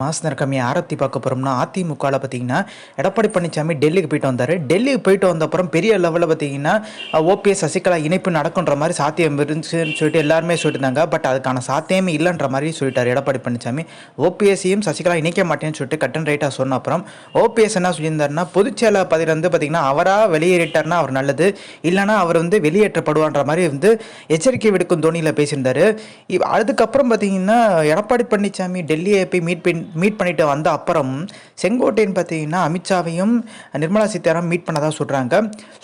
மாசனர் கம்மியை ஆரத்தி பார்க்க போகிறோம்னா அதிமுகவில் பார்த்தீங்கன்னா எடப்பாடி பழனிசாமி டெல்லிக்கு போயிட்டு வந்தார். டெல்லிக்கு போயிட்டு வந்த அப்புறம் பெரிய லெவலில் பார்த்தீங்கன்னா ஓபிஎஸ் சசிகலா இணைப்பு நடக்குன்ற மாதிரி சாத்தியம் இருந்துச்சுன்னு சொல்லிட்டு எல்லாருமே சொல்லியிருந்தாங்க பட் அதுக்கான சாத்தியமே இல்லைன்ற மாதிரி சொல்லிட்டார் எடப்பாடி பழனிசாமி ஓபிஎஸ்சியும் சசிகலா இணைக்க மாட்டேன்னு சொல்லிட்டு கட்டன் ரைட்டாக சொன்ன அப்புறம் ஓபிஎஸ் என்ன சொல்லியிருந்தாருன்னா பொதுச்செயலாளர் பதில் வந்து பார்த்தீங்கன்னா அவராக வெளியேறிட்டார்னா அவர் நல்லது. இல்லைனா அவர் வந்து வெளியேற்றப்படுவான்ற மாதிரி வந்து எச்சரிக்கை விடுக்கும் தோனியில் பேசியிருந்தார். இவ்- அதுக்கப்புறம் பார்த்தீங்கன்னா எடப்பாடி பழனிசாமி டெல்லியை போய் மீட் பண்ணி மீட் பண்ணிட்டு வந்த அப்புறம் செங்கோட்டையன் பார்த்தீங்கன்னா அமித்ஷாவையும் நிர்மலா சீதாராமன் மீட் பண்ணதாக சொல்கிறாங்க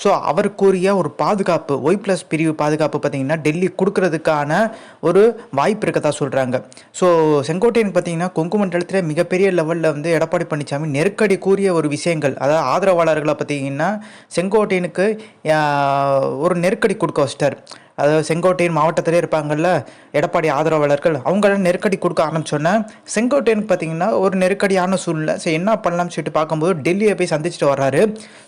ஸோ அவர் கூறிய ஒரு பாதுகாப்பு ஒய் ப்ளஸ் பிரிவு பாதுகாப்பு பார்த்தீங்கன்னா டெல்லி கொடுக்கறதுக்கான ஒரு வாய்ப்பு இருக்கதா சொல்கிறாங்க ஸோ செங்கோட்டையன் பார்த்தீங்கன்னா கொங்கு மண்டலத்தில் மிகப்பெரிய லெவலில் வந்து எடப்பாடி பழனிசாமி நெருக்கடி கூறிய ஒரு விஷயங்கள் அதாவது ஆதரவாளர்களை பார்த்தீங்கன்னா செங்கோட்டையனுக்கு ஒரு நெருக்கடி கொடுக்க வச்சிட்டார். அதாவது செங்கோட்டையன் மாவட்டத்திலே இருப்பாங்கல்ல எடப்பாடி ஆதரவாளர்கள் அவங்களாம் நெருக்கடி கொடுக்க ஆரம்பிச்சோன்னே செங்கோட்டையனுக்கு பார்த்தீங்கன்னா ஒரு நெருக்கடியான சூழ்நிலை. சரி என்ன பண்ணலாம்னு சொல்லிட்டு பார்க்கும்போது டெல்லியை போய் சந்திச்சுட்டு வர்றாரு.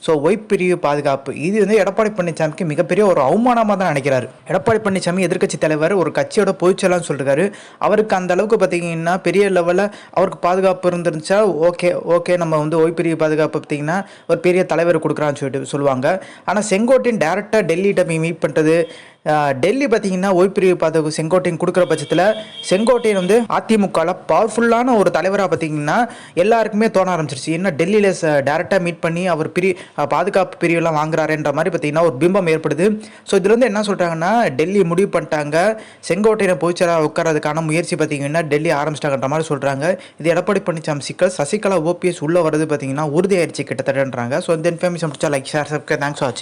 ஸோ ஒய் பிரிவு பாதுகாப்பு. இது வந்து எடப்பாடி பழனிசாமிக்கு மிகப்பெரிய ஒரு அவமானமாக தான் நினைக்கிறாரு. எடப்பாடி பழனிசாமி எதிர்க்கட்சி தலைவர் ஒரு கட்சியோட பொதுச்செயலாளர்னு சொல்லிருக்காரு அவருக்கு அந்த அளவுக்கு பார்த்தீங்கன்னா பெரிய லெவலில் அவருக்கு பாதுகாப்பு இருந்துருந்துச்சா ஓகே ஓகே நம்ம வந்து ஓய் பிரிவு பாதுகாப்பு பார்த்தீங்கன்னா ஒரு பெரிய தலைவர் கொடுக்குறான்னு சொல்லிட்டு சொல்லுவாங்க. ஆனால் செங்கோட்டையன் டேரெக்டாக டெல்லிகிட்ட போய் மீட் பண்ணுறது டெல்லி பார்த்தீங்கன்னா ஓய்பிரிவு பாதுகாப்பு செங்கோட்டையன் கொடுக்குற பட்சத்தில் செங்கோட்டையன் வந்து அதிமுகவில் பவர்ஃபுல்லான ஒரு தலைவராக பார்த்தீங்கன்னா எல்லாருக்குமே தோண ஆரம்பிச்சிருச்சு. என்ன டெல்லியில் டேரெக்டாக மீட் பண்ணி அவர் பிரி பாதுகாப்பு பிரிவுலாம் வாங்குறாருன்ற மாதிரி பார்த்தீங்கன்னா ஒரு பிம்பம் ஏற்படுது. ஸோ இதில் வந்து என்ன சொல்கிறாங்கன்னா டெல்லி முடிவு பண்ணிட்டாங்க. செங்கோட்டையனை போய்ச்சராக உட்காரதுக்கான முயற்சி பார்த்தீங்கன்னா டெல்லி ஆரம்பிச்சிட்டாங்கன்ற மாதிரி சொல்கிறாங்க இது எடப்பாடி பழனிசாமி சிக்கல் சசிகலா ஓபிஎஸ் உள்ளே வர்றது பார்த்தீங்கன்னா உறுதியாயிருச்சு கிட்டத்தட்டன்றாங்க. ஸோ இந்த இன்ஃபர்மேஷன் பிடிச்சா லைக் ஷேர் சப்ஸ்கிரைப் தேங்க்ஸ் ஆச்சு